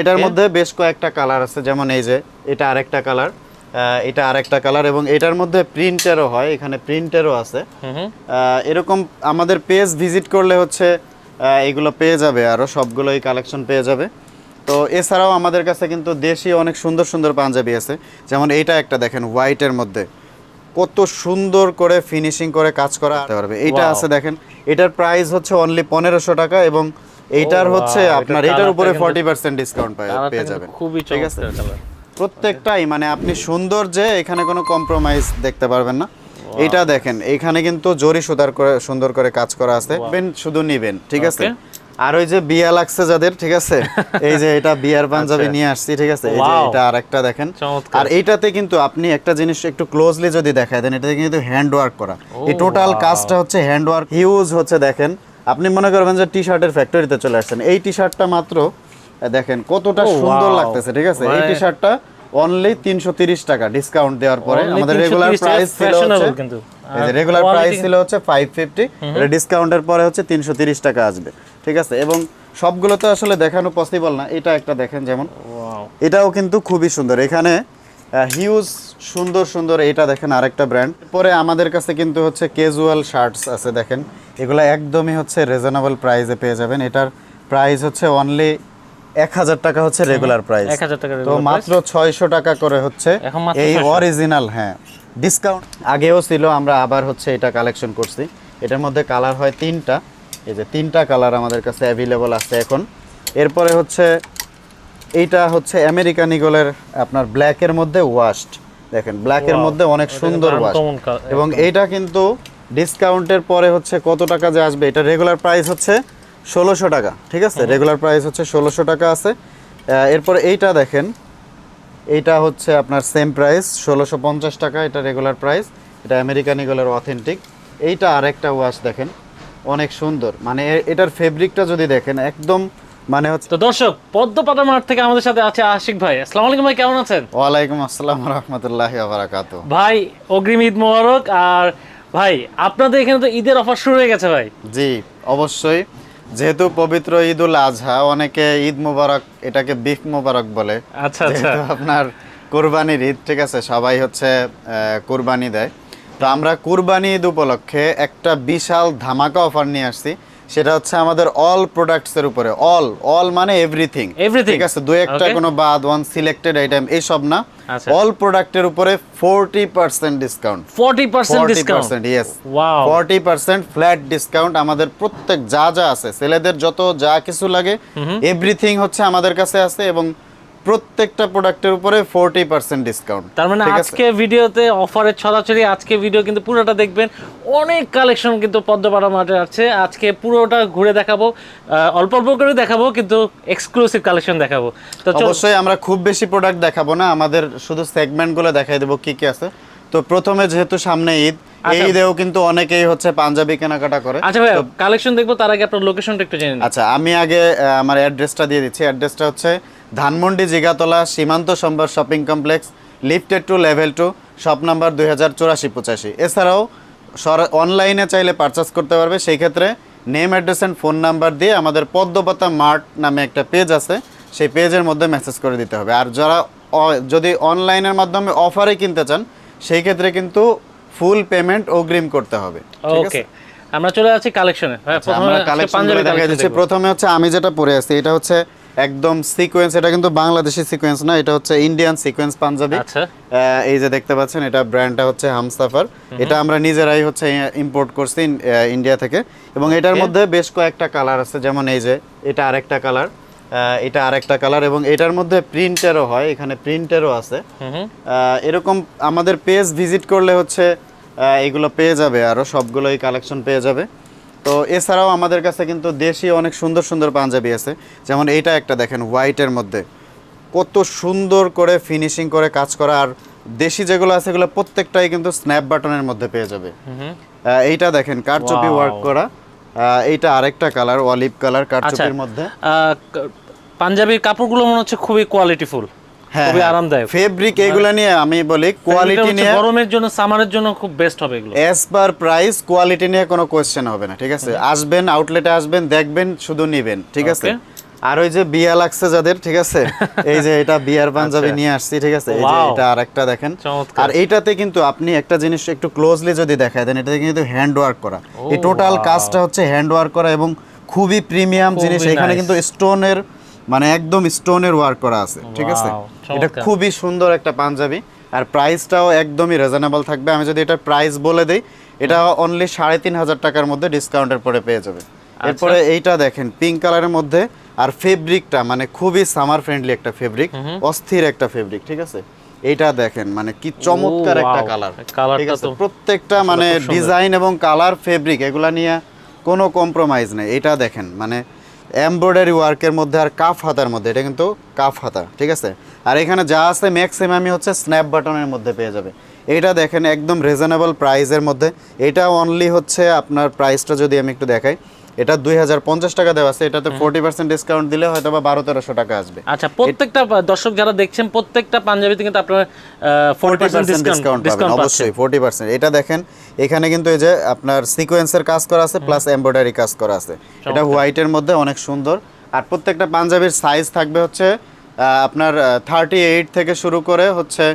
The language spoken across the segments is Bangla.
এটার মধ্যে বেশ কয়েকটা কালার আছে যেমন এই যে এটা আরেকটা কালার এটা আরেকটা কালার এবং এটার মধ্যে প্রিন্টেরও হয় এখানে প্রিন্টেরও আছে। এরকম আমাদের পেজ ভিজিট করলে হচ্ছে এগুলো পেয়ে যাবে আরও সবগুলোই কালেকশন পেয়ে যাবে। তো এছাড়াও আমাদের কাছে কিন্তু দেশি অনেক সুন্দর সুন্দর পাঞ্জাবি আছে যেমন এইটা একটা দেখেন হোয়াইটের মধ্যে। কত সুন্দর করে ফিনিশিং করে কাজ করা পারবে এইটা আছে দেখেন এটার প্রাইস হচ্ছে অনলি পনেরোশো টাকা এবং এইটার হচ্ছে আপনার এটার উপরে কিন্তু- ফর্টি পার্সেন্ট ডিসকাউন্ট কালারটা পেয়ে যাবেন। খুবই ঠিক আছে? প্রত্যেকটাই মানে আপনি সুন্দর যে এখানে কোনো কম্প্রোমাইজ দেখতে পারবেন না। এটা দেখেন এখানে কিন্তু জরি সুতার করে সুন্দর করে কাজ করা আছে। শুধু নিবেন ঠিক আছে? আর ওই যে বিয়া লাগছে যাদের ঠিক আছে? এই যে এটা বিয়ার পাঞ্জাবি আচ্ছা। নিয়ে আসছি ঠিক আছে? এই যে. এটা আরেকটা দেখেন। আর এইটাতে কিন্তু আপনি একটা জিনিস একটু ক্লোজলি যদি দেখায় দেন এটাতে কিন্তু হ্যান্ড ওয়ার্ক করা। এই টোটাল কাজটা হচ্ছে হ্যান্ড ওয়ার্ক হিউজ হচ্ছে দেখেন। আপনি মনে করবেন যে টি শার্টের ফ্যাক্টরিতে চলে আসছেন। এই টি শার্টটা মাত্র দেখেন কতটা সুন্দর লাগতেছে ঠিক আছে? এই টি শার্টটা অনলি তিনশো তিরিশ টাকা ডিসকাউন্ট দেওয়ার পরে আমাদের রেগুলার প্রাইস ছিল কিন্তু। রেগুলার প্রাইস ছিল হচ্ছে ফাইভ ফিফটি ডিসকাউন্টের পরে হচ্ছে তিনশো তিরিশ টাকা আসবে ঠিক আছে? এবং সবগুলো তো আসলে দেখানো পসিবল না। এটা একটা দেখেন যেমন এটাও কিন্তু খুবই সুন্দর। এখানে হিউজ সুন্দর সুন্দর এটা দেখেন আরেকটা ব্র্যান্ড পরে আমাদের কাছে কিন্তু হচ্ছে ক্যাজুয়াল শার্টস আছে দেখেন। এগুলো একদমই হচ্ছে রিজনেবল প্রাইসে পেয়ে যাবেন। এটার প্রাইস হচ্ছে অনলি এক হাজার টাকা হচ্ছে রেগুলার প্রাইস 1000 টাকা তো মাত্র ছয়শো টাকা করে হচ্ছে এই অরিজিনাল হ্যাঁ। ডিসকাউন্ট আগেও ছিল আমরা আবার হচ্ছে এটা কালেকশন করছি। এটার মধ্যে কালার হয় তিনটা। এই যে তিনটা কালার আমাদের কাছে অ্যাভেলেবল আছে এখন। এরপরে হচ্ছে এইটা হচ্ছে আমেরিকান ইগলের আপনার ব্ল্যাকের মধ্যে ওয়াশড দেখেন ব্ল্যাকের মধ্যে অনেক সুন্দর ওয়াশ এবং এইটা কিন্তু ডিসকাউন্টের পরে হচ্ছে কত টাকা যে আসবে? এটা রেগুলার প্রাইস হচ্ছে ষোলোশো টাকা ঠিক আছে? রেগুলার প্রাইস হচ্ছে ষোলোশো টাকা আছে। এরপরে এইটা দেখেন এইটা হচ্ছে আপনার সেম প্রাইস ষোলোশো পঞ্চাশ টাকা এটা রেগুলার প্রাইস এটা আমেরিকান ইগলের অথেন্টিক এইটা আরেকটা ওয়াশ দেখেন অনেক সুন্দর। মানে এটার ফেব্রিকটা যদি দেখেন একদম মানে হচ্ছে তো দর্শক পদ্মপাতা মাঠ থেকে আমাদের সাথে আছে আশিক ভাই। আসসালামু আলাইকুম ভাই কেমন আছেন? ওয়ালাইকুম আসসালাম রহমতুল্লাহ বারাকাত ভাই অগ্রিম ঈদ মোবারক। আর ভাই আপনাদের এখানে তো ঈদের অফার শুরু হয়ে গেছে ভাই। জি অবশ্যই। যেহেতু পবিত্র ঈদ উল আজহা অনেকে ঈদ মোবারক এটাকে বিফ মোবারক বলে। আচ্ছা আচ্ছা। আপনার কোরবানির ঈদ ঠিক আছে সবাই হচ্ছে কোরবানি দেয়। তো আমরা কোরবানি ঈদ উপলক্ষে একটা বিশাল ধামাকা অফার নিয়ে আসছি। সেটা হচ্ছে আমাদের অল প্রোডাক্টস এর উপরে। অল অল মানে এভরিথিং? ঠিক আছে? দুই একটা কোনো বাদ ওয়ান সিলেক্টেড আইটেম এইসব না। অল অল প্রোডাক্টের উপরে forty percent discount forty percent forty discount yes yes wow forty percent flat discount আমাদের প্রত্যেক যা যা আছে ছেলেদের যত যা কিছু লাগে এভরিথিং হচ্ছে আমাদের কাছে আছে এবং প্রত্যেকটা প্রোডাক্টের উপরে ফোরটি পার্সেন্ট ডিসকাউন্ট তার মানে আজকে ভিডিওতে অফারের ছড়াছড়ি আজকে ভিডিও কিন্তু পুরোটা দেখবেন। অনেক কালেকশন কিন্তু পদ্মপাড়া মাঠে আছে। আজকে পুরোটা ঘুরে দেখাবো অল্প অল্প করে দেখাবো কিন্তু এক্সক্লুসিভ কালেকশন দেখাবো। তো অবশ্যই আমরা খুব বেশি প্রোডাক্ট দেখাবো না। আমাদের শুধু সেগমেন্টগুলো দেখাই দেবো কি কি আছে। তো প্রথমে যেহেতু সামনে ঈদ এই আচ্ছা। ঈদেও কিন্তু অনেকেই হচ্ছে পাঞ্জাবি কেনাকাটা করে। আচ্ছা ভাই কালেকশন দেখব তার আগে আপনার লোকেশনটা একটু জেনে নিন আচ্ছা আমি আগে আমার অ্যাড্রেসটা দিয়ে দিচ্ছি। অ্যাড্রেসটা হচ্ছে Dhanmondi Jigatola Shimanto Shombhar shopping complex lifted two level two shop number দুই হাজার চুরাশি পঁচাশি। এছাড়াও অনলাইনে চাইলে পারচেস করতে পারবে। সেই ক্ষেত্রে name address and phone number দিয়ে আমাদের পদ্মপাতা মার্ট নামে একটা পেজ আছে। সেই পেজের মধ্যে মেসেজ করে দিতে হবে। আর যারা যদি অনলাইনের মাধ্যমে অফারে কিনতে চান সেই ক্ষেত্রে কিন্তু ফুল পেমেন্ট অগ্রিম করতে হবে। ওকে আমরা চলে যাচ্ছি কালেকশনে প্রথমে কালেকশন collection প্রথমে হচ্ছে আমি যেটা পরে আছি এটা হচ্ছে একদম সিকোয়েন্স এটা কিন্তু বাংলাদেশি সিকোয়েন্স না এটা হচ্ছে ইন্ডিয়ান সিকোয়েন্স পাঞ্জাবি। আচ্ছা। এই যে দেখতে পাচ্ছেন এটা ব্র্যান্ডটা হচ্ছে হামসাফার। এটা আমরা নিজেরাই হচ্ছে ইম্পোর্ট করছি ইন্ডিয়া থেকে। এবং এটার মধ্যে বেশ কয়েকটা কালার আছে যেমন এই যে এটা আরেকটা কালার এটা আরেকটা কালার এবং এটার মধ্যে প্রিন্টেরও হয় এখানে প্রিন্টেরও আছে। এরকম আমাদের পেজ ভিজিট করলে হচ্ছে এগুলো পেয়ে যাবে আরও সবগুলোই কালেকশন পেয়ে যাবে। তো এছাড়াও আমাদের কাছে কিন্তু দেশি অনেক সুন্দর সুন্দর পাঞ্জাবি আছে। যেমন এইটা একটা দেখেন হোয়াইটের মধ্যে। কত সুন্দর করে ফিনিশিং করে কাজ করা আর দেশি যেগুলো আছে এগুলো প্রত্যেকটাই কিন্তু স্ন্যাপ বাটনের মধ্যে পেয়ে যাবে। এইটা দেখেন কারচুপি. ওয়ার্ক করা। আহ, এইটা আরেকটা কালার অলিভ কালার কারচুপির মধ্যে। পাঞ্জাবির কাপড়গুলো মনে হচ্ছে খুবই কোয়ালিটিফুল খুবই আরামদায়ক। ফেব্রিক এগুলো নিয়ে আমি বলি কোয়ালিটি নিয়ে গরমের জন্য সামারের জন্য খুব বেস্ট হবে এগুলো। এস পার প্রাইস কোয়ালিটি নিয়ে কোনো কোয়েশ্চেন হবে না ঠিক আছে? আসবেন আউটলেটে আসবেন দেখবেন শুধু নিবেন ঠিক আছে? আর ওই যে বিয়া লাগছে যাদের ঠিক আছে? এই যে এটা বিয়ার পাঞ্জাবি নিয়ে আসছি ঠিক আছে? এই যে. এটা আরেকটা দেখেন। আর এইটাতে কিন্তু আপনি একটা জিনিস একটু ক্লোজলি যদি দেখায় দেন এটাতে কিন্তু হ্যান্ড ওয়ার্ক করা। এই টোটাল কাজটা হচ্ছে হ্যান্ড ওয়ার্ক করা এবং খুবই প্রিমিয়াম জিনিস। এখানে. কিন্তু স্টোনের মানে একদম স্টোনের ওয়ার্ক করা আছে ঠিক আছে? এটা খুবই সুন্দর একটা পাঞ্জাবি আর প্রাইসটাও একদমই রিজনেবল থাকবে। আমি যদি এটার প্রাইস বলে দেই এটা অনলি সাড়ে তিন হাজার টাকার মধ্যে ডিসকাউন্টের পরে পেয়ে যাবে। আচ্ছা। এরপরে এইটা দেখেন পিঙ্ক কালারের মধ্যে আর ফেব্রিকটা মানে খুবই সামার ফ্রেন্ডলি একটা ফেব্রিক অস্থির একটা ফেব্রিক ঠিক আছে? এটা দেখেন মানে কি চমৎকার একটা কালার ঠিক আছে? প্রত্যেকটা মানে ডিজাইন এবং কালার ফেব্রিক এগুলা নিয়ে কোনো কম্প্রোমাইজ নেই। এটা দেখেন মানে এমব্রয়ডারি ওয়ার্কের মধ্যে আর কাফ হাতার মধ্যে, এটা কিন্তু কাফ হাতা, ঠিক আছে? আর এখানে যা আছে ম্যাক্সিমামই হচ্ছে স্ন্যাপ বাটনের মধ্যে পেয়ে যাবে। এটা দেখেন একদম রিজনেবল প্রাইসের মধ্যে। এটা অনলি হচ্ছে আপনার প্রাইসটা যদি আমি একটু দেখাই এটা দুই হাজার পঞ্চাশ টাকা দেওয়া আছে এটাতে ফোর্টি পার্সেন্ট ডিসকাউন্ট দিলে হয়তো বা বারো তেরোশো টাকা আসবে। আচ্ছা প্রত্যেকটা দর্শক যারা দেখছেন প্রত্যেকটা পাঞ্জাবিতে কিন্তু আপনার ফোর্টি পার্সেন্ট ডিসকাউন্ট পাবেন অবশ্যই ফোর্টি পার্সেন্ট। এটা দেখেন এখানে কিন্তু এই যে আপনার সিকোয়েন্সের কাজ করা আছে প্লাস এমব্রয়ডারি কাজ করা আছে। এটা হোয়াইটের মধ্যে অনেক সুন্দর। আর প্রত্যেকটা পাঞ্জাবির সাইজ থাকবে হচ্ছে আপনার থার্টি এইট থেকে শুরু করে হচ্ছে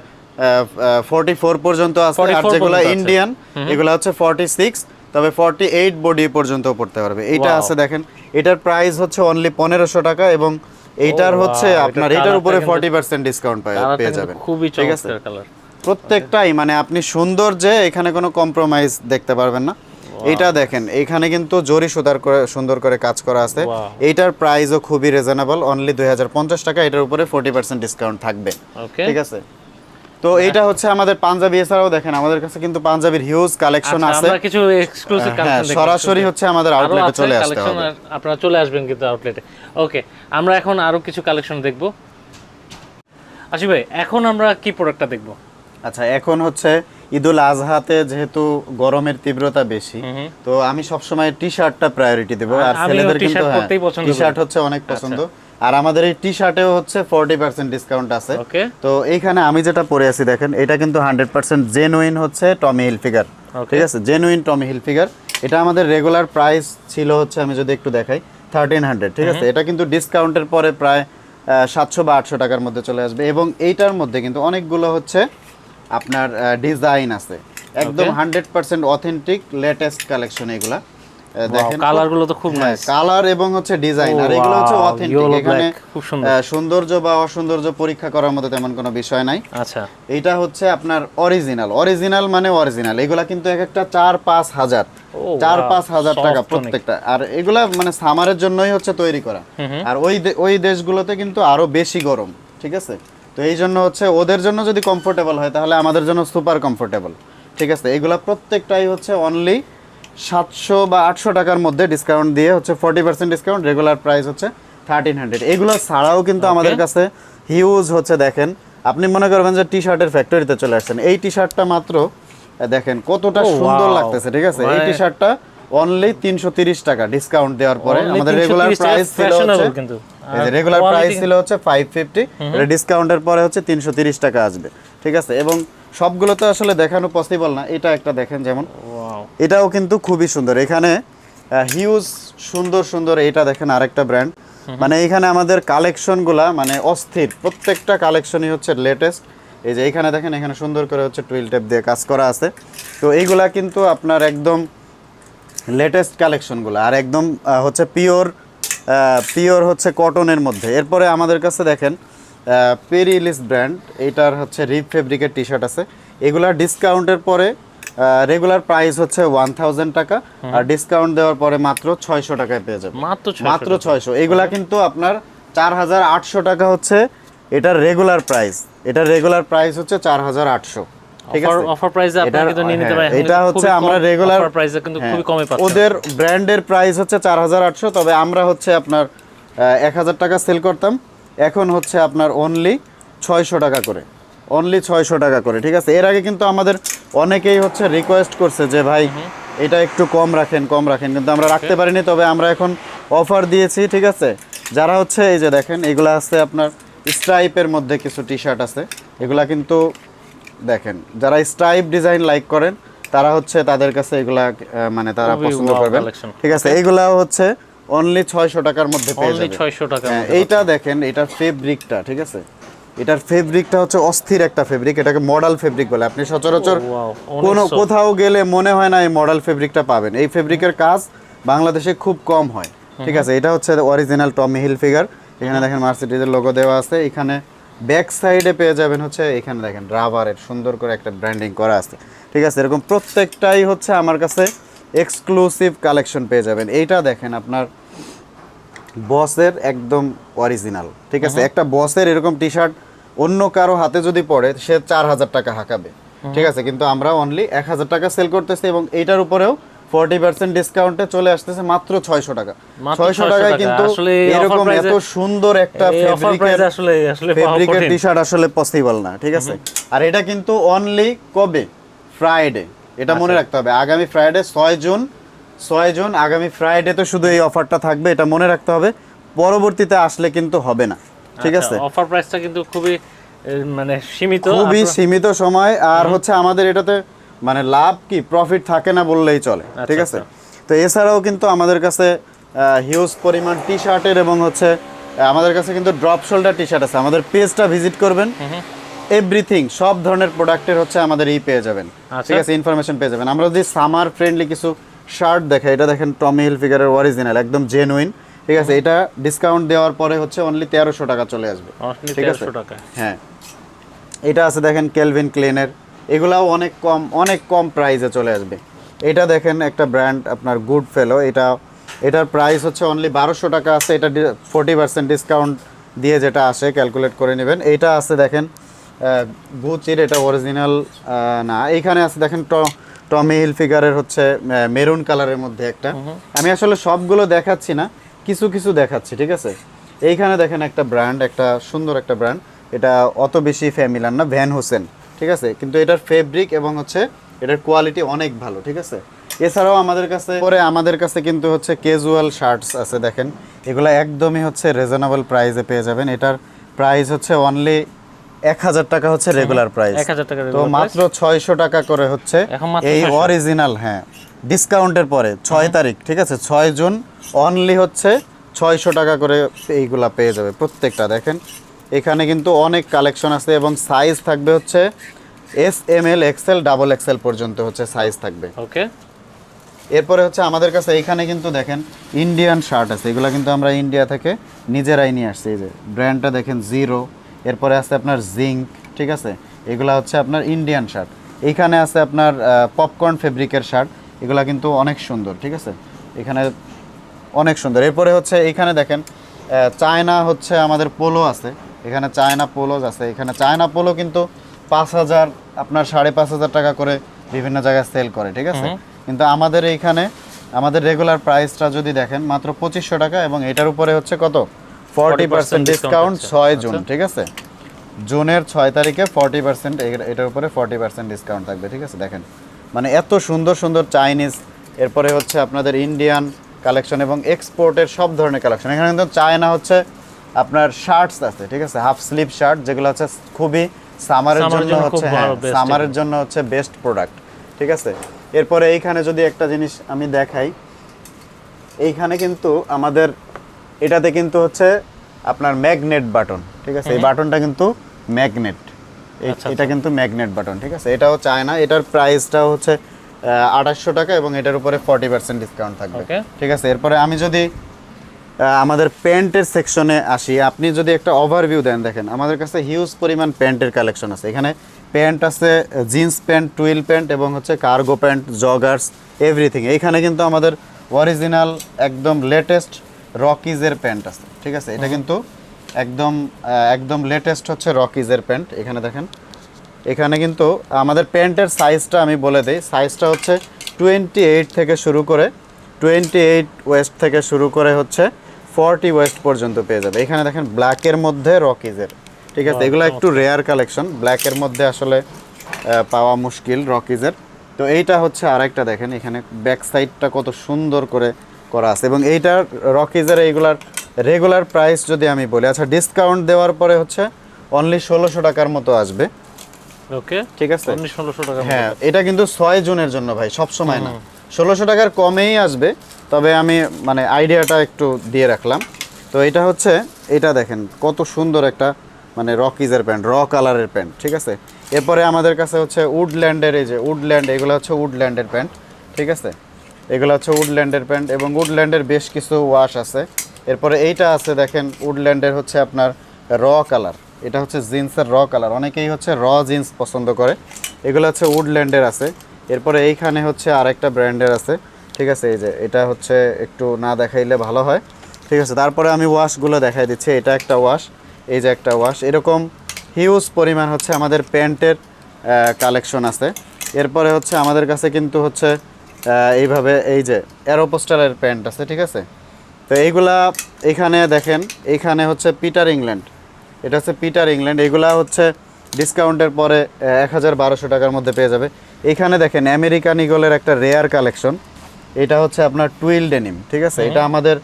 ফোর্টি ফোর পর্যন্ত আছে। আর 44 যেগুলো ইন্ডিয়ান এগুলো হচ্ছে ফর্টি সিক্স তবে ফর্টি এইট বডি পর্যন্ত পড়তে পারবে। এইটা আছে দেখেন এটার প্রাইস হচ্ছে অনলি পনেরোশো টাকা এবং এইটার হচ্ছে আপনার এটার উপরে কিন্তু- ফর্টি পার্সেন্ট ডিসকাউন্ট পেয়ে যাবেন। খুবই ঠিক আছে? চমৎকার কালার প্রত্যেকটাই মানে আপনি সুন্দর যে এখানে কোনো কম্প্রোমাইজ দেখতে পারবেন না। এটা দেখেন এখানে কিন্তু জরি সুতার করে সুন্দর করে কাজ করা আছে. এইটার প্রাইসও খুবই রিজনেবল অনলি দুই হাজার পঞ্চাশ টাকা এটার উপরে ফোর্টি পার্সেন্ট ডিসকাউন্ট থাকবে। ঠিক আছে? তো এইটা হচ্ছে আমাদের পাঞ্জাবি এছাড়াও দেখেন আমাদের কাছে কিন্তু পাঞ্জাবির হিউজ কালেকশন আছে। আমরা কিছু এক্সক্লুসিভ হ্যাঁ সরাসরি হচ্ছে আমাদের আউটলেটে চলে আসতে হবে। আপনারা চলে আসবেন কিন্তু আউটলেটে ওকে আমরা এখন আরও কিছু কালেকশন দেখব। আশি ভাই এখন আমরা কি প্রোডাক্টটা দেখব? আচ্ছা এখন হচ্ছে ঈদুল আজহাতে যেহেতু গরমের তীব্রতা বেশি তো আমি সবসময় টি শার্টটা প্রায়োরিটি দেবো। আর ছেলেদের কিন্তু পছন্দ টি শার্ট হচ্ছে অনেক পছন্দ। আর আমাদের এই টি শার্টেও হচ্ছে ফোর্টি পার্সেন্ট ডিসকাউন্ট আছে। তো এইখানে আমি যেটা পরে আছি দেখেন এটা কিন্তু হান্ড্রেড পার্সেন্ট জেনুইন হচ্ছে টমি হিল ফিগার ঠিক আছে? জেনুইন টমি হিল ফিগার এটা আমাদের রেগুলার প্রাইস ছিল হচ্ছে আমি যদি একটু দেখাই থার্টিন হান্ড্রেড ঠিক আছে? এটা কিন্তু ডিসকাউন্টের পরে প্রায় সাতশো বা আটশো টাকার মধ্যে চলে আসবে এবং এইটার মধ্যে কিন্তু অনেকগুলো হচ্ছে আপনার ডিজাইন আছে। একদম hundred percent authentic latest collection এগুলা। দেখেন কালারগুলো তো খুব নাইস কালার এবং হচ্ছে ডিজাইন আর এগুলো হচ্ছে অথেন্টিক এখানে খুব সুন্দর। সৌন্দর্য বা অসৌন্দর্য পরীক্ষা করার মতো তেমন কোনো বিষয় নাই। আচ্ছা। এইটা হচ্ছে আপনার অরিজিনাল অরিজিনাল মানে অরিজিনাল এগুলা কিন্তু এক একটা চার পাঁচ হাজার। চার পাঁচ হাজার টাকা প্রত্যেকটা। আর এগুলা সামারের জন্যই হচ্ছে তৈরি করা। আর ওই ওই দেশগুলোতে কিন্তু আরও বেশি গরম ঠিক আছে? তো এই জন্য হচ্ছে ওদের জন্য যদি কমফোর্টেবল হয় তাহলে আমাদের জন্য সুপার কমফোর্টেবল ঠিক আছে? এগুলা প্রত্যেকটাই হচ্ছে অনলি সাতশো বা আটশো টাকার মধ্যে ডিসকাউন্ট দিয়ে হচ্ছে forty percent discount regular price হচ্ছে থার্টিন হান্ড্রেড এগুলো ছাড়াও কিন্তু আমাদের কাছে হিউজ হচ্ছে দেখেন। আপনি মনে করবেন যে টি শার্টের ফ্যাক্টরিতে চলে আসছেন। এই টি শার্টটা মাত্র দেখেন কতটা সুন্দর লাগতেছে ঠিক আছে? এই টি শার্টটা অনলি তিনশো তিরিশ টাকা ডিসকাউন্ট দেওয়ার পরে আমাদের রেগুলার প্রাইস ছিল হচ্ছে কিন্তু। রেগুলার প্রাইস ছিল হচ্ছে ফাইভ ফিফটি ডিসকাউন্টের পরে হচ্ছে তিনশো তিরিশ টাকা আসবে ঠিক আছে? এবং সবগুলো তো আসলে দেখানো পসিবল না। এটা একটা দেখেন যেমন এটাও কিন্তু খুবই সুন্দর। এখানে হিউজ সুন্দর সুন্দর এটা দেখেন আরেকটা ব্র্যান্ড মানে এখানে আমাদের কালেকশনগুলা মানে অস্থির। প্রত্যেকটা কালেকশনই হচ্ছে লেটেস্ট এই যে এখানে দেখেন এখানে সুন্দর করে হচ্ছে টুইল টেপ দিয়ে কাজ করা আছে। তো এইগুলা কিন্তু আপনার একদম লেটেস্ট কালেকশনগুলো আর একদম হচ্ছে পিওর পিওর হচ্ছে কটনের মধ্যে। এরপরে আমাদের কাছে দেখেন পেরিলিস ব্র্যান্ড এইটার হচ্ছে রিপ ফেব্রিকের টি শার্ট আছে। এগুলা ডিসকাউন্টের পরে রেগুলার প্রাইস হচ্ছে ওয়ান থাউজেন্ড টাকা আর ডিসকাউন্ট দেওয়ার পরে মাত্র ছয়শো টাকায় পেয়ে যাবে মাত্র 600 মাত্র ছয়শো। এগুলা কিন্তু আপনার চার হাজার আটশো টাকা হচ্ছে এটার রেগুলার প্রাইস এটার রেগুলার প্রাইস হচ্ছে চার হাজার আটশো। অফার প্রাইসে আপনারা কিন্তু নিয়ে নিতে হ্যাঁ, পারেন। এটা হচ্ছে আমরা রেগুলার অফার প্রাইসে কিন্তু খুবই কমে পাচ্ছেন। ওদের ব্র্যান্ডের প্রাইস হচ্ছে চার হাজার আটশো তবে আমরা হচ্ছে আপনার এক হাজার টাকা সেল করতাম। এখন হচ্ছে আপনার অনলি ছয়শো টাকা করে। অনলি ছয়শো টাকা করে ঠিক আছে? এর আগে কিন্তু আমাদের অনেকেই হচ্ছে রিকোয়েস্ট করছে যে ভাই এটা একটু কম রাখেন কম রাখেন। কিন্তু আমরা রাখতে পারিনি তবে আমরা এখন অফার দিয়েছি ঠিক আছে? যারা হচ্ছে এই যে দেখেন এগুলা আছে আপনার স্ট্রাইপের মধ্যে কিছু টি শার্ট আছে। এগুলা কিন্তু দেখেন যারা স্ট্রাইপ ডিজাইন লাইক করেন তারা হচ্ছে তাদের কাছে এগুলা মানে তারা পছন্দ করবেন। ঠিক আছে এইগুলাও হচ্ছে অনলি ছয়শো টাকার মধ্যে পেয়ে যাবেন। হ্যাঁ, এইটা দেখেন এটার ফেব্রিকটা ঠিক আছে? এটার ফেব্রিকটা হচ্ছে অস্থির একটা ফেব্রিক এটাকে মডেল ফেব্রিক বলে। আপনি সচরাচর কোনো কোথাও গেলে মনে হয় না এই মডেল ফেব্রিকটা পাবেন। এই ফেব্রিকের কাজ বাংলাদেশে খুব কম হয় ঠিক আছে? এটা হচ্ছে অরিজিনাল টমি হিল ফিগার এখানে দেখেন মার্সিডিজের লোগো দেওয়া আছে। এখানে ব্যাক সাইডে পেয়ে যাবেন হচ্ছে এখানে দেখেন রাবারের সুন্দর করে একটা ব্র্যান্ডিং করা আছে। ঠিক আছে? এরকম প্রত্যেকটাই হচ্ছে আমার কাছে এক্সক্লুসিভ কালেকশন পেয়ে যাবেন। এইটা দেখেন আপনার বসের একদম অরিজিনাল ঠিক আছে? একটা বসের এরকম টি শার্ট অন্য কারও হাতে যদি পড়ে সে চার হাজার টাকা হাঁকাবে। ঠিক আছে? কিন্তু আমরা অনলি এক হাজার টাকা সেল করতেছি এবং এইটার উপরেও ফোরটি পার্সেন্ট ডিসকাউন্টে চলে আসতেছে মাত্র ছয়শো টাকা। ছয়শো টাকায় কিন্তু এরকম এত সুন্দর একটা ফেব্রিকের টি শার্ট আসলে পসিবল না ঠিক আছে? আর এটা কিন্তু অনলি কবে? ফ্রাইডে এটা মনে আচ্ছা। রাখতে হবে। আগামী ফ্রাইডে ছয় জুন ছয় জুন আগামী ফ্রাইডে তো শুধু এই অফারটা থাকবে এটা মনে রাখতে হবে। পরবর্তীতে আসলে কিন্তু হবে না। ঠিক আছে? অফার প্রাইসটা কিন্তু খুবই মানে সীমিত খুবই সীমিত সময় আর হচ্ছে আমাদের এটাতে মানে লাভ কি প্রফিট থাকে না বললেই চলে ঠিক আছে? তো এছাড়াও কিন্তু আমাদের কাছে হিউজ পরিমাণ টি শার্টের এবং হচ্ছে আমাদের কাছে কিন্তু ড্রপ শোল্ডার টি শার্ট আছে। আমাদের পেজটা ভিজিট করবেন। এভরিথিং সব ধরনের প্রোডাক্টের হচ্ছে আমাদের এই পেয়ে যাবেন। আচ্ছা। ঠিক আছে? ইনফরমেশন পেয়ে যাবেন। আমরা যদি সামার ফ্রেন্ডলি কিছু শার্ট দেখাই এটা দেখেন টমি হিল ফিগারের অরিজিনাল একদম জেনুইন ঠিক আছে এটা ডিসকাউন্ট দেওয়ার পরে হচ্ছে অনলি তেরোশো টাকা চলে আসবে। ঠিক আছে? হ্যাঁ। এটা আছে দেখেন কেলভিন ক্লেনের এগুলাও অনেক কম অনেক কম প্রাইসে চলে আসবে। এটা দেখেন একটা ব্র্যান্ড আপনার গুড ফেলো এটা এটার প্রাইস হচ্ছে অনলি বারোশো টাকা আছে। এটা ফোর্টি পার্সেন্ট ডিসকাউন্ট দিয়ে যেটা আসে ক্যালকুলেট করে নেবেন। এটা আছে দেখেন গুচির এটা অরিজিনাল না এইখানে আছে দেখেন ট- টমি হিল ফিগারের হচ্ছে মেরুন কালারের মধ্যে একটা। আমি আসলে সবগুলো দেখাচ্ছি না। কিছু কিছু দেখাচ্ছি ঠিক আছে? এইখানে দেখেন একটা ব্র্যান্ড একটা সুন্দর একটা ব্র্যান্ড এটা অত বেশি ফ্যামিলার না ভ্যান হোসেন ঠিক আছে? কিন্তু এটার ফেব্রিক এবং হচ্ছে এটার কোয়ালিটি অনেক ভালো ঠিক আছে? এছাড়াও আমাদের কাছে পরে আমাদের কাছে কিন্তু হচ্ছে ক্যাজুয়াল শার্টস আছে দেখেন? এগুলো একদমই হচ্ছে রিজনেবল প্রাইসে পেয়ে যাবেন। এটার প্রাইস হচ্ছে অনলি এক হাজার টাকা হচ্ছে রেগুলার প্রাইস 1000 টাকা তো মাত্র ছয়শো টাকা করে হচ্ছে এই অরিজিনাল হ্যাঁ। ডিসকাউন্টের পরে ছয় তারিখ ঠিক আছে? ছয় জুন অনলি হচ্ছে ছয়শো টাকা করে এইগুলা পেয়ে যাবে প্রত্যেকটা দেখেন। এখানে কিন্তু অনেক কালেকশন আছে এবং সাইজ থাকবে হচ্ছে S M L XL double XL পর্যন্ত হচ্ছে সাইজ থাকবে। ওকে এরপরে হচ্ছে আমাদের কাছে এইখানে কিন্তু দেখেন ইন্ডিয়ান শার্ট আছে এগুলো কিন্তু আমরা ইন্ডিয়া থেকে নিজেরাই নিয়ে আসছি। এই যে ব্র্যান্ডটা দেখেন জিরো এরপরে আছে আপনার জিঙ্ক ঠিক আছে? এগুলা হচ্ছে আপনার ইন্ডিয়ান শার্ট এইখানে আছে আপনার পপকর্ন ফেব্রিকের শার্ট এগুলা কিন্তু অনেক সুন্দর ঠিক আছে? এখানে অনেক সুন্দর। এরপরে হচ্ছে এইখানে দেখেন চায়না হচ্ছে আমাদের পোলো আছে। এখানে চায়না পোলোজ আছে। এখানে চায়না পোলো কিন্তু পাঁচ হাজার আপনার সাড়ে পাঁচ হাজার টাকা করে বিভিন্ন জায়গায় সেল করে ঠিক আছে? কিন্তু আমাদের এইখানে আমাদের রেগুলার প্রাইসটা যদি দেখেন মাত্র পঁচিশশো টাকা এবং এটার উপরে হচ্ছে কত? ফর্টি পার্সেন্ট ডিসকাউন্ট ছয় জুন আচ্ছা। ঠিক আছে? জুনের ছয় তারিখে ফর্টি পার্সেন্ট এটার উপরে ফর্টি পার্সেন্ট ডিসকাউন্ট থাকবে ঠিক আছে? দেখেন মানে এত সুন্দর সুন্দর চাইনিজ এরপরে হচ্ছে আপনাদের ইন্ডিয়ান কালেকশন এবং এক্সপোর্টের সব ধরনের কালেকশন। এখানে কিন্তু চায়না হচ্ছে আপনার শার্টস আছে ঠিক আছে? হাফ স্লিভ শার্ট যেগুলো হচ্ছে খুবই সামারের জন্য হচ্ছে হ্যাঁ সামারের জন্য হচ্ছে বেস্ট প্রোডাক্ট ঠিক আছে? এরপরে এইখানে যদি একটা জিনিস আমি দেখাই এইখানে কিন্তু আমাদের এটাতে কিন্তু হচ্ছে আপনার ম্যাগনেট বাটন ঠিক আছে? এই বাটনটা কিন্তু ম্যাগনেট এটা কিন্তু ম্যাগনেট বাটন ঠিক আছে? এটাও চায় না। এটার প্রাইসটাও হচ্ছে আঠাশশো টাকা এবং এটার উপরে ফর্টি পার্সেন্ট ডিসকাউন্ট থাকবে। ঠিক আছে? এরপরে আমি যদি আমাদের প্যান্টের সেকশনে আসি আপনি যদি একটা ওভারভিউ দেন দেখেন আমাদের কাছে হিউজ পরিমাণ প্যান্টের কালেকশন আছে। এখানে প্যান্ট আছে জিন্স প্যান্ট টুইল প্যান্ট এবং হচ্ছে কার্গো প্যান্ট জগার্স এভরিথিং এইখানে কিন্তু আমাদের অরিজিনাল একদম লেটেস্ট রকিজের প্যান্ট আছে। ঠিক আছে? এটা কিন্তু একদম একদম লেটেস্ট হচ্ছে রকিজের প্যান্ট এখানে দেখেন। এখানে কিন্তু আমাদের প্যান্টের সাইজটা আমি বলে দিই। সাইজটা হচ্ছে টোয়েন্টি এইট থেকে শুরু করে টোয়েন্টি এইট ওয়েস্ট থেকে শুরু করে হচ্ছে ফর্টি ওয়েস্ট পর্যন্ত পেয়ে যাবে। এখানে দেখেন ব্ল্যাকের মধ্যে রকিজের ঠিক আছে এগুলো একটু রেয়ার কালেকশন ব্ল্যাকের মধ্যে আসলে পাওয়া মুশকিল রকিজের তো এইটা হচ্ছে আরেকটা দেখেন এখানে ব্যাক সাইডটা কত সুন্দর করে করা আছে। এবং এইটার রকিজের এইগুলার রেগুলার প্রাইস যদি আমি বলি আচ্ছা ডিসকাউন্ট দেওয়ার পরে হচ্ছে অনলি ষোলোশো টাকার মতো আসবে। ওকে? ঠিক আছে? ষোলোশো টাকা হ্যাঁ এটা কিন্তু ছয় জুনের জন্য ভাই সব সময় না। ষোলোশো টাকার কমেই আসবে তবে আমি মানে আইডিয়াটা একটু দিয়ে রাখলাম। তো এটা হচ্ছে এটা দেখেন কত সুন্দর একটা মানে রকিজের প্যান্ট র কালারের প্যান্ট ঠিক আছে? এরপরে আমাদের কাছে হচ্ছে উডল্যান্ডের এই যে উডল্যান্ড এগুলো হচ্ছে উডল্যান্ডের প্যান্ট ঠিক আছে? এগুলো হচ্ছে উডল্যান্ডের প্যান্ট এবং উডল্যান্ডের বেশ কিছু ওয়াশ আছে। এরপরে এইটা আছে দেখেন উডল্যান্ডের হচ্ছে আপনার র কালার এটা হচ্ছে জিন্সের র কালার অনেকেই হচ্ছে র জিন্স পছন্দ করে। এগুলো হচ্ছে উডল্যান্ডের আছে। এরপরে এইখানে হচ্ছে আরেকটা ব্র্যান্ডের আছে। ঠিক আছে, এই যে এটা হচ্ছে একটু না দেখাইলে ভালো হয়। ঠিক আছে, তারপরে আমি ওয়াশগুলো দেখাই দিচ্ছি। এটা একটা ওয়াশ এই যে একটা ওয়াশ এরকম হিউজ পরিমাণ হচ্ছে আমাদের প্যান্টের কালেকশন আছে। এরপরে হচ্ছে আমাদের কাছে কিন্তু হচ্ছে এইভাবে এই যে অ্যারোপোস্টালের প্যান্ট আছে। ঠিক আছে তো এইগুলা এখানে দেখেন এইখানে হচ্ছে পিটার ইংল্যান্ড এটা হচ্ছে পিটার ইংল্যান্ড এগুলা হচ্ছে ডিসকাউন্টের পরে এক হাজার বারোশো টাকার মধ্যে পেয়ে যাবে। এখানে দেখেন আমেরিকান ইগলের একটা রেয়ার কালেকশন এটা হচ্ছে আপনার টুইল ডেনিম ঠিক আছে? এটা আমাদের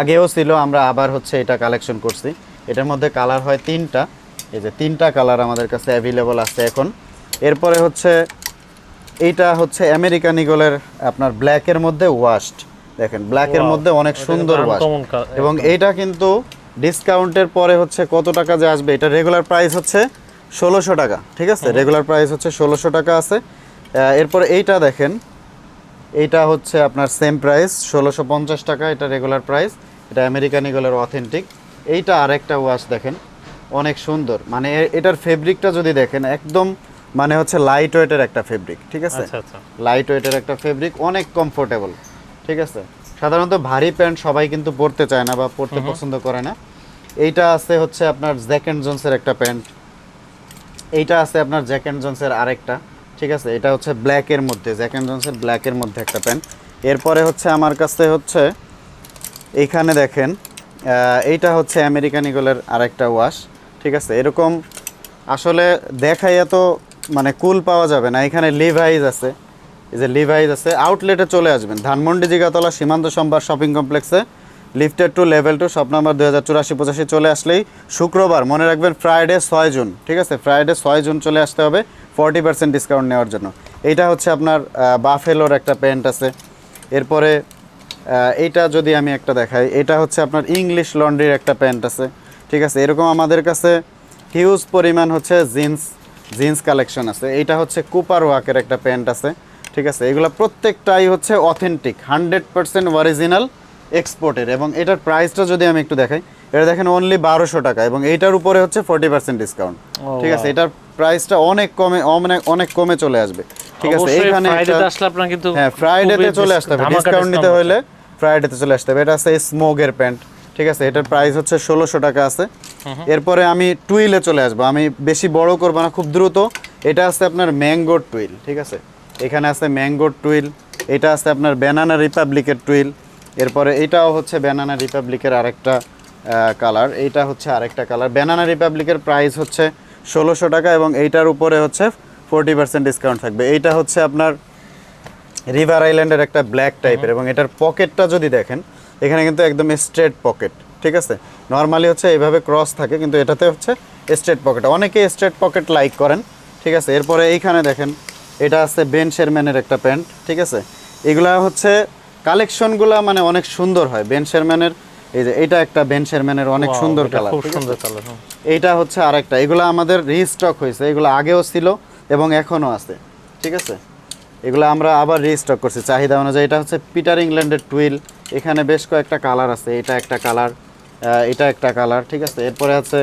আগেও ছিল আমরা আবার হচ্ছে এটা কালেকশন করছি। এটার মধ্যে কালার হয় তিনটা। এই যে তিনটা কালার আমাদের কাছে অ্যাভেলেবল আছে এখন। এরপরে হচ্ছে এইটা হচ্ছে আমেরিকান ইগলের আপনার ব্ল্যাকের মধ্যে ওয়াশড দেখেন ব্ল্যাকের মধ্যে অনেক সুন্দর ওয়াশ এবং এটা কিন্তু ডিসকাউন্টের পরে হচ্ছে কত টাকা যে আসবে? এটা রেগুলার প্রাইস হচ্ছে ষোলোশো টাকা ঠিক আছে? রেগুলার প্রাইস হচ্ছে ষোলোশো টাকা আছে। এরপর এইটা দেখেন এইটা হচ্ছে আপনার সেম প্রাইস ষোলোশো পঞ্চাশ টাকা এটা রেগুলার প্রাইস এটা আমেরিকান ইগলের অথেন্টিক এইটা আরেকটা ওয়াশ দেখেন অনেক সুন্দর। মানে এটার ফেব্রিকটা যদি দেখেন একদম মানে হচ্ছে লাইট ওয়েটের একটা ফেব্রিক ঠিক আছে? আচ্ছা আচ্ছা। লাইট ওয়েটের একটা ফেব্রিক অনেক কমফোর্টেবল ঠিক আছে? সাধারণত ভারী প্যান্ট সবাই কিন্তু পরতে চায় না বা পরতে পছন্দ করে না। এইটা আছে হচ্ছে আপনার জ্যাক অ্যান্ড জোন্সের একটা প্যান্ট। এইটা আছে আপনার জ্যাক অ্যান্ড জোন্সের আরেকটা ঠিক আছে? এটা হচ্ছে ব্ল্যাকের মধ্যে জ্যাক অ্যান্ড জোন্সের ব্ল্যাকের মধ্যে একটা প্যান্ট। এরপরে হচ্ছে আমার কাছে হচ্ছে এইখানে দেখেন এইটা হচ্ছে আমেরিকান ইগলের আরেকটা ওয়াশ ঠিক আছে? এরকম আসলে দেখাই এত মানে কুল পাওয়া যাবে না। এখানে লিভাইজ আছে। এই যে লিভাইজ আছে আউটলেটে চলে আসবেন। ধানমন্ডি, জিগাতলা, সীমান্ত সম্ভার শপিং কমপ্লেক্সে lifted two level two shop number দুই হাজার চুরাশি, পঁচাশি চলে আসলেই শুক্রবার, মনে রাখবেন ফ্রাইডে ছয় জুন, ঠিক আছে? ফ্রাইডে ছয় জুন চলে আসতে হবে ফর্টি পার্সেন্ট ডিসকাউন্ট নেওয়ার জন্য। এইটা হচ্ছে আপনার বাফেলোর একটা প্যান্ট আছে। এরপরে এইটা যদি আমি একটা দেখাই, এটা হচ্ছে আপনার ইংলিশ লন্ড্রির একটা প্যান্ট আছে, ঠিক আছে? এরকম আমাদের কাছে হিউজ পরিমাণ হচ্ছে জিন্স জিন্স কালেকশন আছে। এইটা হচ্ছে কুপার ওয়াকের একটা প্যান্ট আছে। ঠিক আছে? এগুলো প্রত্যেকটাই হচ্ছে অথেন্টিক হান্ড্রেড পার্সেন্ট অরিজিনাল এক্সপোর্টের এবং এটার প্রাইসটা যদি আমি একটু দেখাই এটা দেখেন অনলি বারোশো টাকা এবং এইটার উপরে হচ্ছে ফোর্টি পার্সেন্ট ডিসকাউন্ট ঠিক আছে? এটার প্রাইসটা অনেক কমে অনেক অনেক কমে চলে আসবে। ঠিক আছে? এইখানে হ্যাঁ ফ্রাইডেতে চলে আসতে হবে। ডিসকাউন্ট নিতে হলে ফ্রাইডেতে চলে আসতে হবে। এটা আছে স্মোগের প্যান্ট ঠিক আছে? এটার প্রাইস হচ্ছে ষোলোশো টাকা আছে। এরপরে আমি টুইলে চলে আসব। আমি বেশি বড় করব না খুব দ্রুত। এটা আছে আপনার ম্যাঙ্গোর টুইল ঠিক আছে? এখানে আছে ম্যাঙ্গোর টুইল এটা আছে আপনার ব্যানানা রিপাবলিকের টুইল এরপরে এটাও হচ্ছে ব্যানানা রিপাবলিকের আরেকটা কালার এইটা হচ্ছে আরেকটা কালার। ব্যানানা রিপাবলিকের প্রাইস হচ্ছে ষোলোশো টাকা এবং এইটার উপরে হচ্ছে ফোরটি পার্সেন্ট ডিসকাউন্ট থাকবে। এইটা হচ্ছে আপনার রিভার আইল্যান্ডের একটা ব্ল্যাক টাইপের এবং এটার পকেটটা যদি দেখেন এখানে কিন্তু একদম স্ট্রেট পকেট ঠিক আছে? নর্মালি হচ্ছে এইভাবে ক্রস থাকে কিন্তু এটাতে হচ্ছে স্ট্রেট পকেট। অনেকে স্ট্রেট পকেট লাইক করেন ঠিক আছে? এরপরে এইখানে দেখেন এটা আছে বেন শেরম্যানের একটা প্যান্ট ঠিক আছে? এগুলা হচ্ছে কালেকশনগুলা মানে অনেক সুন্দর হয়। বেন শেরম্যানের এই যে এটা একটা বেন শেরম্যানের অনেক সুন্দর কালার খুব সুন্দর কালার এইটা হচ্ছে আরেকটা। এগুলো আমাদের রিস্টক হয়েছে। এগুলো আগেও ছিল এবং এখনও আছে ঠিক আছে? এগুলো আমরা আবার রিস্টক করছি। চাহিদা অনুযায়ী এটা হচ্ছে পিটার ইংল্যান্ডের টুইল এখানে বেশ কয়েকটা কালার আছে। এটা একটা কালার এটা একটা কালার ঠিক আছে? এরপরে আছে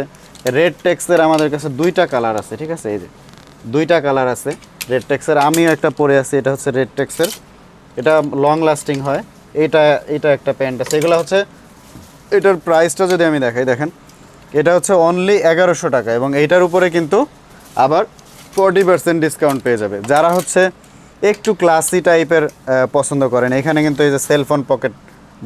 রেড টেক্সের আমাদের কাছে দুইটা কালার আছে ঠিক আছে? এই যে দুইটা কালার আছে। রেড টেক্সের আমিও একটা পরে আছি এটা হচ্ছে রেড টেক্সের এটা লং লাস্টিং হয়। এটা এটা একটা প্যান্ট আছে। এগুলো হচ্ছে এটার প্রাইসটা যদি আমি দেখাই দেখেন। এটা হচ্ছে অনলি এগারোশো টাকা এবং এইটার উপরে কিন্তু আবার ফোরটি পার্সেন্ট ডিসকাউন্ট পেয়ে যাবে। যারা হচ্ছে একটু ক্লাসি টাইপের পছন্দ করেন এখানে কিন্তু এই যে সেলফোন পকেট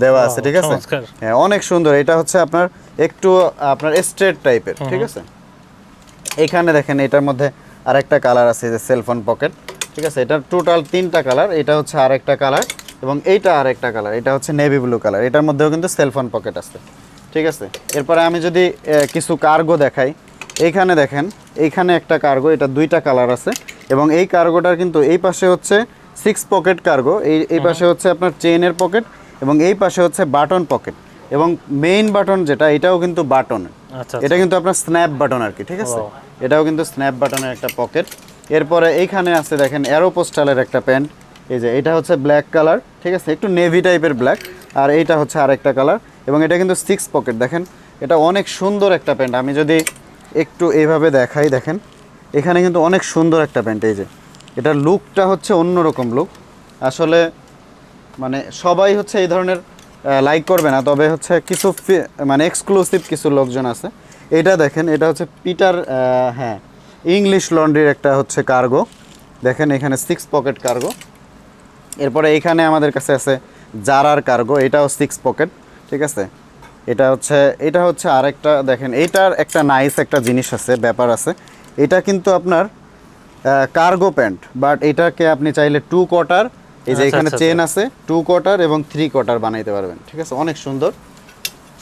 দেওয়া আছে ঠিক আছে? হ্যাঁ অনেক সুন্দর। এটা হচ্ছে আপনার একটু আপনার স্ট্রেট টাইপের ঠিক আছে? এখানে দেখেন এটার মধ্যে আরেকটা কালার আছে যে সেলফোন পকেট ঠিক আছে? এটার টোটাল তিনটা কালার এটা হচ্ছে আরেকটা কালার এবং এইটা আরেকটা কালার এটা হচ্ছে নেভি ব্লু কালার। এটার মধ্যেও কিন্তু সেলফোন পকেট আছে ঠিক আছে? এরপরে আমি যদি কিছু কার্গো দেখাই এইখানে দেখেন এইখানে একটা কার্গো এটা দুইটা কালার আছে এবং এই কার্গোটার কিন্তু এই পাশে হচ্ছে সিক্স পকেট কার্গো এই এই পাশে হচ্ছে আপনার চেইনের পকেট এবং এই পাশে হচ্ছে বাটন পকেট এবং মেইন বাটন যেটা এটাও কিন্তু বাটন আচ্ছা এটা কিন্তু আপনার স্ন্যাপ বাটন আর কি ঠিক আছে। এটাও কিন্তু স্ন্যাপ বাটনের একটা পকেট এরপরে এইখানে আছে দেখেন অ্যারো পোস্টালের একটা প্যান্ট এই যে, এটা হচ্ছে ব্ল্যাক কালার ঠিক আছে? একটু নেভি টাইপের ব্ল্যাক আর এইটা হচ্ছে আরেকটা কালার এবং এটা কিন্তু সিক্স পকেট দেখেন? এটা অনেক সুন্দর একটা প্যান্ট আমি যদি একটু এইভাবে দেখাই, দেখেন? এখানে কিন্তু অনেক সুন্দর একটা প্যান্ট এই যে। এটার লুকটা হচ্ছে অন্যরকম লুক আসলে মানে সবাই হচ্ছে এই ধরনের লাইক করবে না। তবে হচ্ছে কিছু মানে এক্সক্লুসিভ কিছু লোকজন আছে। এটা দেখেন এটা হচ্ছে পিটার হ্যাঁ ইংলিশ লন্ড্রির একটা হচ্ছে কার্গো। দেখেন এখানে সিক্স পকেট কার্গো। এরপরে এখানে আমাদের কাছে আছে জারার কার্গো এটাও সিক্স পকেট ঠিক আছে? এটা হচ্ছে এটা হচ্ছে আরেকটা দেখেন এইটার একটা নাইস একটা জিনিস আছে ব্যাপার আছে। এটা কিন্তু আপনার কার্গো প্যান্ট বাট এটাকে আপনি চাইলে টু কোয়ার্টার এই যে আচ্ছা, এখানে আচ্ছা, চেন আছে টু কোয়ার্টার এবং থ্রি কোয়ার্টার বানাইতে পারবেন ঠিক আছে? অনেক সুন্দর।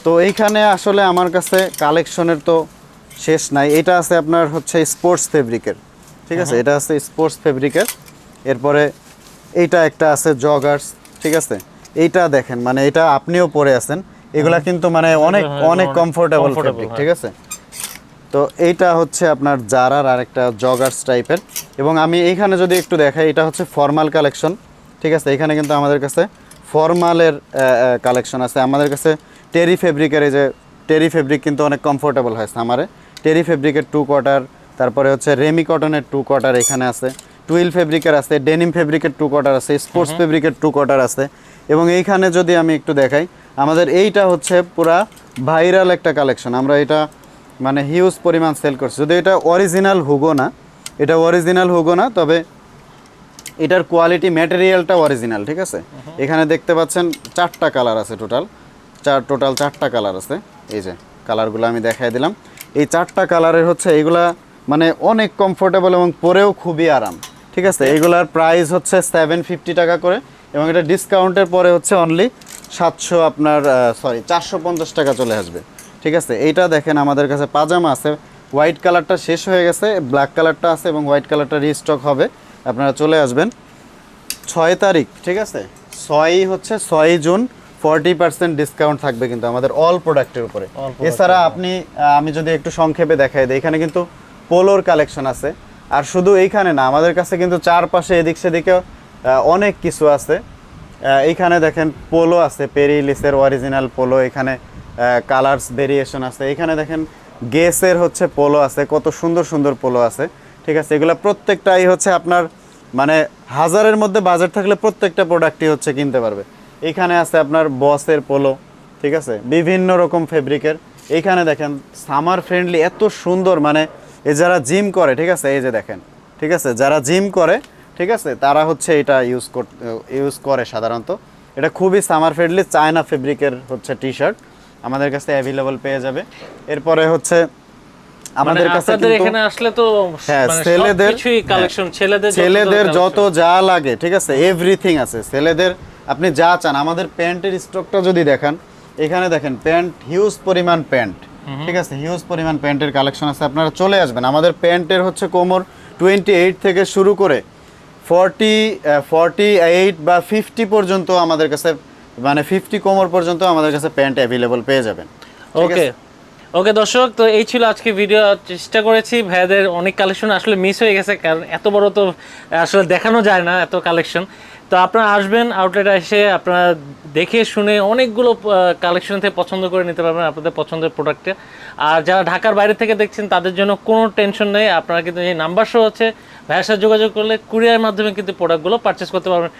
তো এইখানে আসলে আমার কাছে কালেকশনের তো শেষ নাই। এটা আছে আপনার হচ্ছে স্পোর্টস ফেব্রিকের ঠিক আছে? এটা আছে স্পোর্টস ফেব্রিকের। এরপরে এইটা একটা আছে জগার্স ঠিক আছে? এইটা দেখেন মানে এটা আপনিও পরে আছেন। এগুলা কিন্তু মানে অনেক হ্যাঁ, অনেক অনেক কমফোর্টেবল ফেব্রিক হ্যাঁ। ঠিক আছে? তো এইটা হচ্ছে আপনার জারার আর একটা জগার্স টাইপের। এবং আমি এইখানে যদি একটু দেখাই এটা হচ্ছে ফর্মাল কালেকশন ঠিক আছে? এখানে কিন্তু আমাদের কাছে ফর্মালের কালেকশন আছে। আমাদের কাছে টেরি ফেব্রিকের এই যে টেরি ফেব্রিক কিন্তু অনেক কমফোর্টেবল হয় আমারে টেরি ফেব্রিকের টু কোয়ার্টার তারপরে হচ্ছে রেমি কটনের টু কোয়ার্টার এখানে আছে। টুইল ফেব্রিকের আছে ডেনিম ফেব্রিকের টু কোয়ার্টার আছে স্পোর্টস ফেব্রিকের টু কোয়ার্টার আছে। এবং এইখানে যদি আমি একটু দেখাই আমাদের এইটা হচ্ছে পুরা ভাইরাল একটা কালেকশন আমরা এটা মানে হিউজ পরিমাণ সেল করছি। যদি এটা অরিজিনাল হুগো না এটা অরিজিনাল হুগো না তবে এটার কোয়ালিটি ম্যাটেরিয়ালটা অরিজিনাল ঠিক আছে? এখানে দেখতে পাচ্ছেন চারটা কালার আছে টোটাল চার টোটাল চারটা কালার আছে। এই যে কালারগুলো আমি দেখাই দিলাম। এই চারটা কালারের হচ্ছে এইগুলা মানে অনেক কমফোর্টেবল এবং পরেও খুবই আরাম। ঠিক আছে? এইগুলার প্রাইস হচ্ছে সেভেন ফিফটি টাকা করে এবং এটা ডিসকাউন্টের পরে হচ্ছে অনলি সাতশো আপনার সরি চারশো পঞ্চাশ টাকা চলে আসবে। ঠিক আছে? এইটা দেখেন, আমাদের কাছে পাজামা আছে। হোয়াইট কালারটা শেষ হয়ে গেছে ব্ল্যাক কালারটা আছে এবং হোয়াইট কালারটা রিস্টক হবে। আপনারা চলে আসবেন। ছয় তারিখ, ঠিক আছে? ছয়ই হচ্ছে ছয়ই জুন। ফর্টি পার্সেন্ট ডিসকাউন্ট থাকবে কিন্তু আমাদের অল প্রোডাক্টের উপরে। এছাড়া আপনি আমি যদি একটু সংক্ষেপে দেখাই দিই এখানে কিন্তু পোলোর কালেকশন আছে। আর শুধু এইখানে না আমাদের কাছে কিন্তু চারপাশে এদিক সেদিকে অনেক কিছু আছে। এইখানে দেখেন পোলো আছে পেরিলিসের অরিজিনাল পোলো এখানে কালার্স ভেরিয়েশন আছে। এখানে দেখেন গেসের হচ্ছে পোলো আছে কত সুন্দর সুন্দর পোলো আছে। ঠিক আছে এগুলো প্রত্যেকটাই হচ্ছে আপনার মানে হাজারের মধ্যে বাজেট থাকলে প্রত্যেকটা প্রোডাক্টই হচ্ছে কিনতে পারবে। এখানে আছে আপনার বসের পোলো ঠিক আছে? বিভিন্ন রকম ফেব্রিকের। এইখানে দেখেন সামার ফ্রেন্ডলি এত সুন্দর মানে এই যারা জিম করে ঠিক আছে? এই যে দেখেন ঠিক আছে? যারা জিম করে ঠিক আছে? তারা হচ্ছে এটা ইউজ ইউজ করে সাধারণত। এটা খুবই সামার ফ্রেন্ডলি চায়না ফেব্রিকের হচ্ছে টি শার্ট আমাদের কাছে অ্যাভেলেবল পেয়ে যাবে। এরপরে হচ্ছে আমাদের মানে কাছে কিন্তু এখানে আসলে তো হ্যাঁ, মানে ছেলেদের- কালেকশন ছেলেদের ছেলেদের যত যত যা লাগে ঠিক আছে? এভরিথিং আছে। ছেলেদের আপনি যা চান আমাদের প্যান্টের স্টকটা যদি দেখান এখানে দেখেন প্যান্ট হিউজ পরিমাণ প্যান্ট। ঠিক আছে? হিউজ পরিমাণ প্যান্টের কালেকশন আছে। আপনারা চলে আসবেন। আমাদের প্যান্টের হচ্ছে কোমর টোয়েন্টি এইট থেকে শুরু করে ফর্টি ফর্টি এইট বা ফিফটি পর্যন্ত আমাদের কাছে মানে ফিফটি কোমর পর্যন্ত আমাদের কাছে প্যান্ট অ্যাভেলেবল পেয়ে যাবেন। ওকে। ওকে দর্শক তো এই ছিল আজকে ভিডিও। চেষ্টা করেছি। ভাইয়াদের অনেক কালেকশন আসলে মিস হয়ে গেছে কারণ এত বড় তো আসলে দেখানো যায় না এত কালেকশন। তো আপনারা আসবেন আউটলেট এসে আপনারা দেখে শুনে অনেকগুলো কালেকশন থেকে পছন্দ করে নিতে পারবেন আপনাদের পছন্দের প্রোডাক্টে আর যারা ঢাকার বাইরে থেকে দেখছেন, তাদের জন্য কোনো টেনশন নেই, আপনারা কিন্তু এই নাম্বার শো হচ্ছে ভাইয়ের সাথে যোগাযোগ করলে কুরিয়ার মাধ্যমে কিন্তু প্রোডাক্টগুলো পারচেস করতে পারবেন।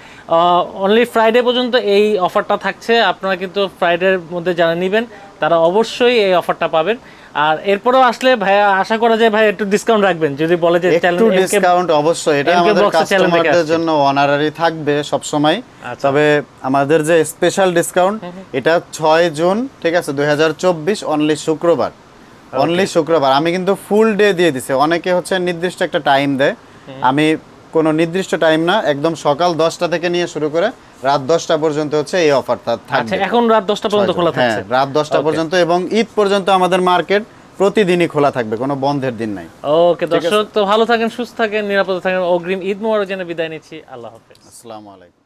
অনলি ফ্রাইডে পর্যন্ত এই অফারটা থাকছে, আপনারা কিন্তু ফ্রাইডের মধ্যে যারা নেবেন, তারা অবশ্যই এই অফারটা পাবেন। আর এরপরেও আসলে ভাইয়া আশা করা যায় ভাই একটু ডিসকাউন্ট রাখবেন। যদি বলে যে একটু ডিসকাউন্ট অবশ্যই। এটা আমাদের কাস্টমারদের জন্য অনারারি থাকবে সব সময় আচ্ছা। তবে আমাদের যে স্পেশাল ডিসকাউন্ট এটা ছয় জুন ঠিক আছে দুই হাজার চব্বিশ অনলি শুক্রবার। অনলি শুক্রবার। আমি কিন্তু ফুল ডে দিয়ে দিছি। অনেকে হচ্ছে নির্দিষ্ট একটা টাইম দেয়। আমি কোনো নির্দিষ্ট টাইম না একদম সকাল দশটা থেকে নিয়ে শুরু করে রাত দশটা পর্যন্ত হচ্ছে এই অফারটা থাকছে এখন রাত দশটা পর্যন্ত খোলা থাকে থাকছে রাত দশটা পর্যন্ত এবং ঈদ পর্যন্ত আমাদের মার্কেট প্রতিদিনই খোলা থাকবে কোনো বন্ধের দিন নাই। ওকে দর্শক তো ভালো থাকেন সুস্থ থাকেন নিরাপদে থাকেন। অগ্রিম ঈদ মোবারক জেনে বিদায় নিচ্ছি। আল্লাহ হাফেজ। আসসালামু আলাইকুম।